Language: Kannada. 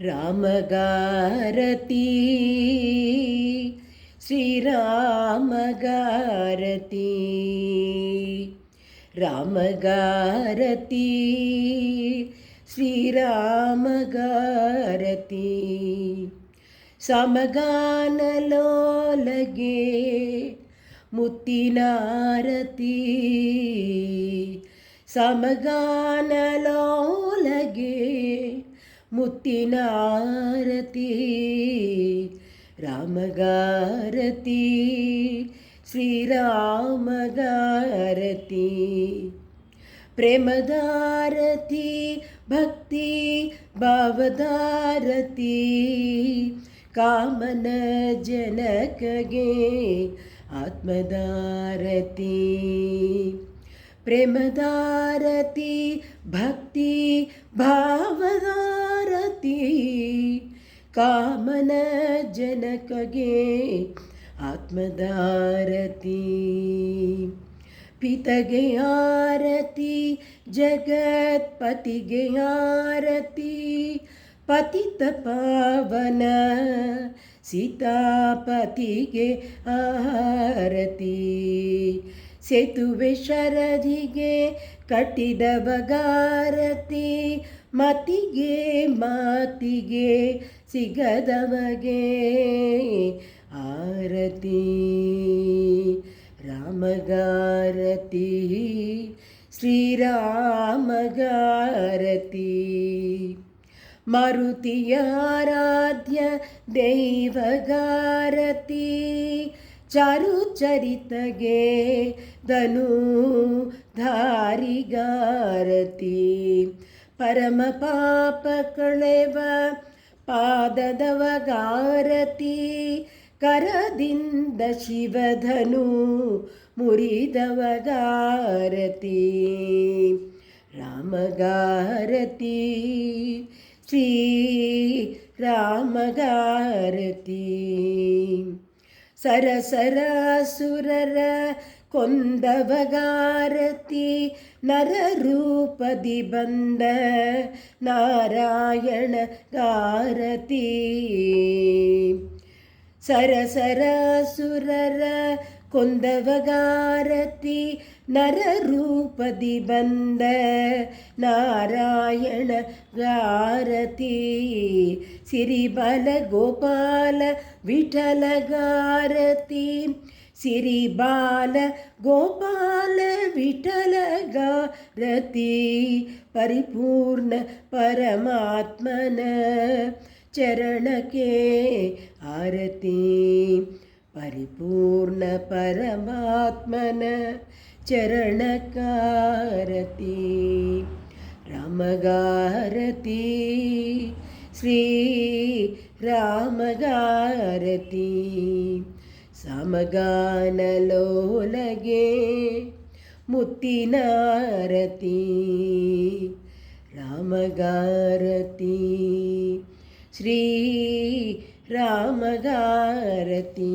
ರಾಮಗಾರತಿ ಶ್ರೀರಾಮಗಾರತಿ ರಾಮಗಾರತಿ ಶ್ರೀರಾಮಗಾರತಿ ಸಮಗಾನಲೋಲಗೆ ಮುತ್ತಿನಾರತಿ ಸಮಗಾನಲೋಲಗೆ मुत्ति नारती रामगारती प्रेमदारति भक्ति भावदारति कामनजनकगे आत्मदारति। प्रेमदारति भक्ति भाव ಭಕ್ತಿ ಭಾವದಾರತಿ ಕಾಮನ ಜನಕಗೆ ಆತ್ಮದಾರತಿ ಪಿತಗೆ ಆರತಿ ಜಗತ್ಪತಿಗೆ ಆರತಿ ಪತಿತ ಪಾವನ ಸೀತಾಪತಿಗೆ ಆರತಿ ಸೇತುವೆ ಶರದಿಗೆ ಕಟ್ಟಿದ ಬಗಾರತಿ ಮತಿಗೆ ಮಾತಿಗೆ ಸಿಗದವಗೆ ಆರತಿ ರಾಮಗಾರತಿ ಶ್ರೀರಾಮಗಾರತಿ. ಮರುತಿಯಾರಾಧ್ಯ ದೈವಗಾರತಿ ಚಾರು ಚರಿತಗೆ ಧನು ಧಾರಿಗಾರತಿ ಪರಮ ಪಾಪ ಕಳೆವ ಪಾದದವಗಾರತಿ ಕರದಿಂದ ಶಿವಧನು ಮುರಿದವಗಾರತಿ. ರಾಮಗಾರತಿ ಶ್ರೀ ರಾಮಗಾರತಿ. ಸರಸರಾಸುರರ കൊന്തവകാരത്തി നരരൂപതി ബന്ധ നാരായണ കാരത്തി സരസരസുരര കൊന്തവകാരത്തി ನರರೂಪದಿ ಬಂದ ನಾರಾಯಣ ಗಾರತಿ ಸಿರಿಬಲ ಗೋಪಾಲ ವಿಠಲಗಾರತಿ ಸಿರಿಬಾಲ ಗೋಪಾಲ ವಿಠಲಗಾರತಿ ಪರಿಪೂರ್ಣ ಪರಮಾತ್ಮನ ಚರಣಕ್ಕೆ ಆರತಿ ಪರಿಪೂರ್ಣ ಪರಮಾತ್ಮನ ചരണകാരതി രാമകാരതി ശ്രീ രാമകാരതി സമഗാനലോലഗേ മുത്തിനാരതി രാമകാരതി ശ്രീ രാമകാരതി